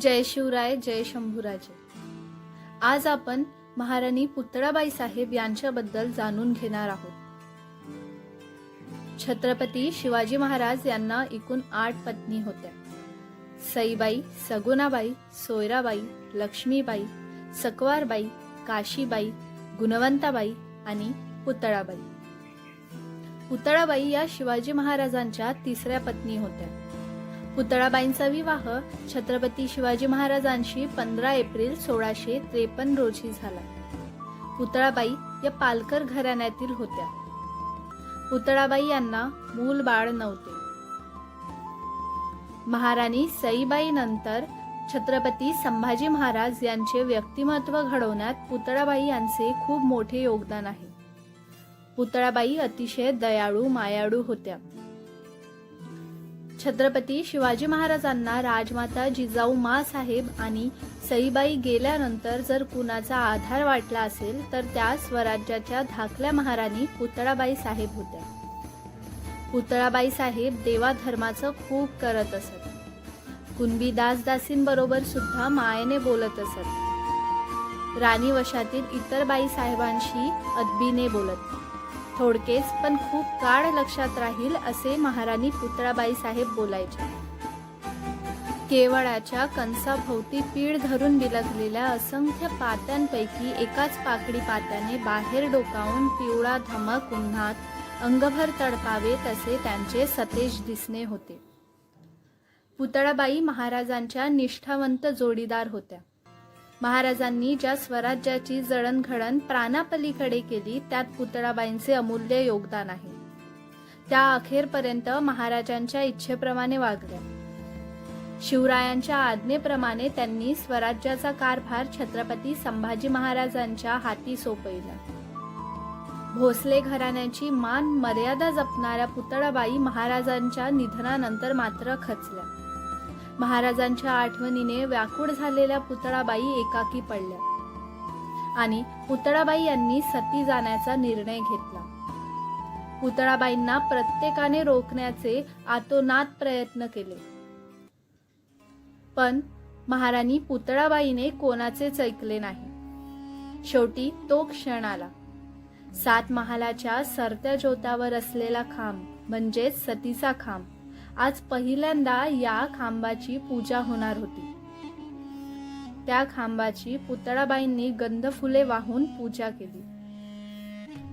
जय शिवराय जय शंभूराजे. आज आपण महाराणी पुतळाबाई साहेब यांच्याबद्दल जाणून घेणार आहोत. छत्रपती शिवाजी महाराज यांना एकूण आठ पत्नी होत्या. सईबाई सगुणाबाई सोयराबाई लक्ष्मीबाई सकवारबाई काशीबाई गुणवंताबाई आणि पुतळाबाई. पुतळाबाई या शिवाजी महाराजांच्या तिसऱ्या पत्नी होत्या. पुतळाबाईंचा विवाह छत्रपती शिवाजी महाराजांशी पंधरा एप्रिल सोळाशे त्रेपन्न रोजी झाला. पुतळाबाई या पालकर घराण्यातील होत्या. पुतळाबाई यांना मूल बाळ नव्हते. महाराणी सईबाई नंतर छत्रपती संभाजी महाराज यांचे व्यक्तिमत्व घडवण्यात पुतळाबाई यांचे खूप मोठे योगदान आहे. पुतळाबाई अतिशय दयाळू मायाळू होत्या. छत्रपती शिवाजी महाराजांना राजमाता जिजाऊ मासाहेब आणि सईबाई गेल्यानंतर जर कुणाचा आधार वाटला असेल तर त्या स्वराज्याच्या धाकल्या महाराणी पुतळाबाई साहेब होत्या. पुतळाबाई साहेब देवाधर्माचं खूप करत असत. कुणबी दासदासींबरोबर सुद्धा मायेने बोलत असत. राणी वशातील इतर बाई साहेबांशी अदबीने बोलत. थोडकेच पण खूप काळ लक्षात राहील असे महाराणी पुतळाबाई साहेब बोलायचे. केवळाच्या कंसाभोवती पीळ धरून बिलगलेल्या असंख्य पात्यांपैकी एकाच पाकडी पात्याने बाहेर डोकावून पिवळा धमक उन्हात अंगभर तडपावे तसे त्यांचे सतेज दिसणे होते. पुतळाबाई महाराजांच्या निष्ठावंत जोडीदार होत्या. महाराजांनी ज्या स्वराज्याची जडणघडण प्राणापलीकडे केली त्यात पुतळाबाईंचे अमूल्य योगदान आहे. त्या अखेरपर्यंत महाराजांच्या इच्छेप्रमाणे वागल्या. शिवरायांच्या आज्ञेप्रमाणे त्यांनी स्वराज्याचा कारभार छत्रपती संभाजी महाराजांच्या हाती सोपविला. भोसले घराण्याची मान मर्यादा जपणाऱ्या पुतळाबाई महाराजांच्या निधनानंतर मात्र खचल्या. महाराजांच्या आठवणीने व्याकुळ झालेल्या पुतळाबाई एकाकी पडल्या. आणि पुतळाबाई यांनी सती जाण्याचा निर्णय घेतला. पुतळाबाईंना प्रत्येकाने रोखण्याचे आतोनात प्रयत्न केले. पण महाराणी पुतळाबाईने कोणाचेच ऐकले नाही. शेवटी तो क्षण आला. सात महालाच्या सरत्या ज्योतावर असलेला खांब म्हणजेच सतीचा खांब आज पहिल्यांदा या खांबाची पूजा होणार होती. त्या खांबाची पुतळाबाईंनी गंध फुले वाहून पूजा केली.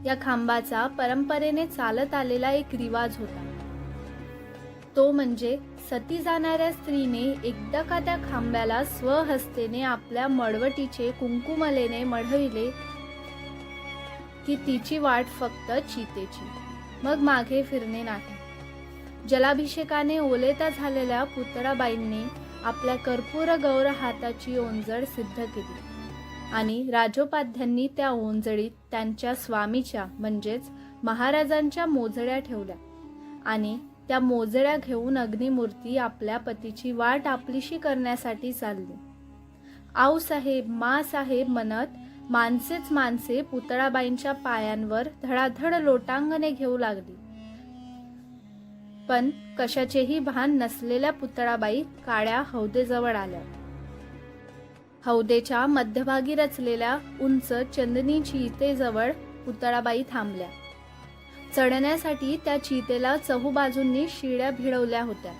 या खांबाचा परंपरेने चालत आलेला एक रिवाज होता. तो म्हणजे सती जाणाऱ्या स्त्रीने एकदा का त्या खांब्याला स्वहस्तेने आपल्या मळवटीचे कुंकुमलेने मढविले की तिची वाट फक्त चितेची. मग मागे फिरणे नाही. जलाभिषेकाने ओलेता झालेल्या पुतळाबाईंनी आपल्या कर्पूर गौर हाताची ओंजळ सिद्ध केली. आणि राजोपाध्यांनी त्या ओंजळीत त्यांच्या स्वामीच्या म्हणजेच महाराजांच्या मोजळ्या ठेवल्या. आणि त्या मोजळ्या घेऊन अग्निमूर्ती आपल्या पतीची वाट आपलीशी करण्यासाठी चालली. आऊ साहेब मा साहेब म्हणत माणसेच माणसे पुतळाबाईंच्या पायांवर धडाधड लोटांगणे घेऊ लागली. पण कशाचेही भान नसलेल्या पुतळाबाई काळ्या हौदेजवळ आल्या. हौदेच्या मध्यभागी रचलेल्या उंच चंदनी चितेजवळ पुतळाबाई थांबल्या. चढण्यासाठी त्या चितेला चहूबाजूंनी शिड्या भिडवल्या होत्या.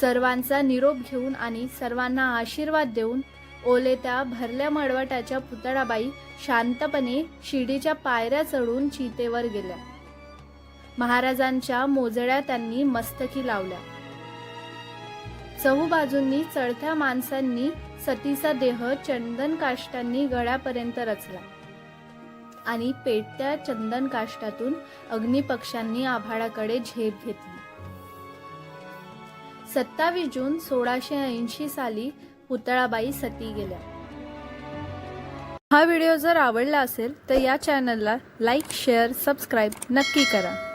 सर्वांचा निरोप घेऊन आणि सर्वांना आशीर्वाद देऊन ओले त्या भरल्या मळवटाच्या पुतळाबाई शांतपणे शिडीच्या पायऱ्या चढून चितेवर गेल्या. महाराजांच्या मोजळ्या त्यांनी मस्तकी लावल्या. चहूबाजूंनी चढत्या माणसांनी सतीचा देह चंदन काष्टांनी गळ्यापर्यंत रचला. आणि पेटत्या चंदन काष्टातून अग्निपक्षांनी आभाळाकडे झेप घेतली. सत्तावीस जून सोळाशे ऐंशी साली पुतळाबाई सती गेल्या. हा व्हिडिओ जर आवडला असेल तर या चॅनलला लाईक शेअर सबस्क्राईब नक्की करा.